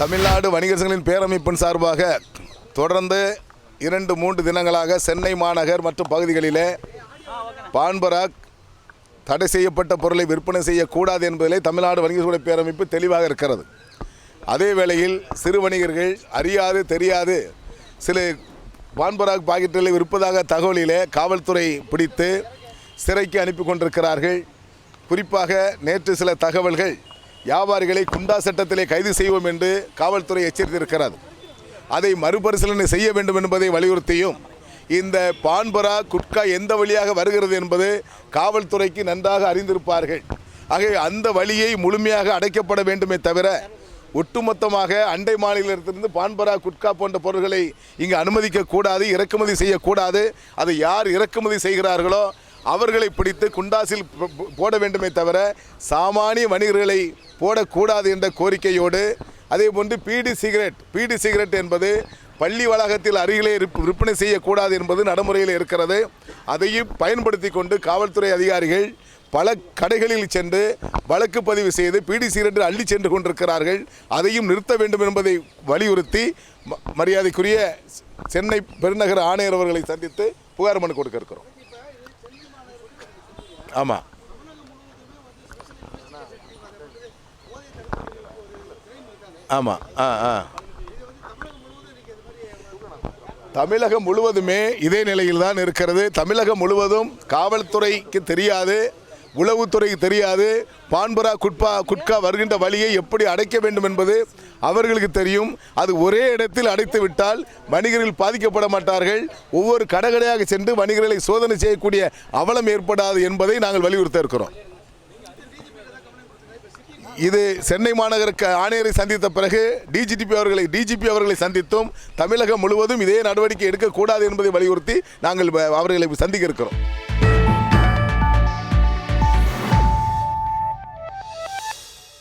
தமிழ்நாடு வணிகர் சங்கங்களின் பேரமைப்பின் சார்பாக தொடர்ந்து இரண்டு மூன்று தினங்களாக சென்னை மாநகர் மற்றும் பகுதிகளிலே பான்பராக் தடை செய்யப்பட்ட பொருளை விற்பனை செய்யக்கூடாது என்பதிலே தமிழ்நாடு வணிகர் சங்க பேரமைப்பு தெளிவாக இருக்கிறது. அதே வேளையில் சிறு வணிகர்கள் அறியாது தெரியாது சில பான்பராக் பாக்கெட்டுகளை விற்பதாக தகவலிலே காவல்துறை பிடித்து சிறைக்கு அனுப்பி கொண்டிருக்கிறார்கள். குறிப்பாக நேற்று சில தகவல்கள் வியாபாரிகளை குண்டா சட்டத்திலே கைது செய்வோம் என்று காவல்துறை எச்சரித்திருக்கிறது. அதை மறுபரிசீலனை செய்ய வேண்டும் என்பதை வலியுறுத்தியும் இந்த பான்பரா குட்கா எந்த வழியாக வருகிறது என்பது காவல்துறைக்கு நன்றாக அறிந்திருப்பார்கள். ஆகவே அந்த வழியை முழுமையாக அடைக்கப்பட வேண்டுமே தவிர ஒட்டுமொத்தமாக அண்டை மாநிலத்திலிருந்து பான்பரா குட்கா போன்ற பொருட்களை இங்கு அனுமதிக்கக்கூடாது இறக்குமதி செய்யக்கூடாது. அதை யார் இறக்குமதி செய்கிறார்களோ அவர்களை பிடித்து குண்டாசில் போட வேண்டுமே தவிர சாமானிய வணிகர்களை போடக்கூடாது என்ற கோரிக்கையோடு அதே போன்று பீடி சிகரெட் பீடி சிகரெட் என்பது பள்ளி வளாகத்தில் அருகிலே விற்பனை செய்யக்கூடாது என்பது நடைமுறையில் இருக்கிறது. அதையும் பயன்படுத்தி கொண்டு காவல்துறை அதிகாரிகள் பல கடைகளில் சென்று வழக்கு பதிவு செய்து பீடி சிகரெட் அள்ளி சென்று கொண்டிருக்கிறார்கள். அதையும் நிறுத்த வேண்டும் என்பதை வலியுறுத்தி ம- மரியாதைக்குரிய சென்னை பெருநகர ஆணையர் அவர்களை சந்தித்து புகார் மனு கொடுக்க இருக்கிறோம். ஆமாம் ஆமாம் ஆ ஆ. தமிழகம் முழுவதுமே இதே நிலையில் தான் இருக்கிறது. தமிழகம் முழுவதும் காவல்துறைக்கு தெரியாது. உளவுத்துறைக்கு தெரியாது. பான்பரா குட்பா குட்கா வருகின்ற வழியை எப்படி அடைக்க வேண்டும் என்பது அவர்களுக்கு தெரியும். அது ஒரே இடத்தில் அடைத்து விட்டால் வணிகர்கள் பாதிக்கப்பட மாட்டார்கள். ஒவ்வொரு கடைகடையாக சென்று வணிகர்களை சோதனை செய்யக்கூடிய அவலம் ஏற்படாது என்பதை நாங்கள் வலியுறுத்த இருக்கிறோம். இது சென்னை மாநகர ஆணையரை சந்தித்த பிறகு டிஜிபி அவர்களை டிஜிபி அவர்களை சந்தித்தும் தமிழகம் முழுவதும் இதே நடவடிக்கை எடுக்கக்கூடாது என்பதை வலியுறுத்தி நாங்கள் அவர்களை சந்திக்க இருக்கிறோம்.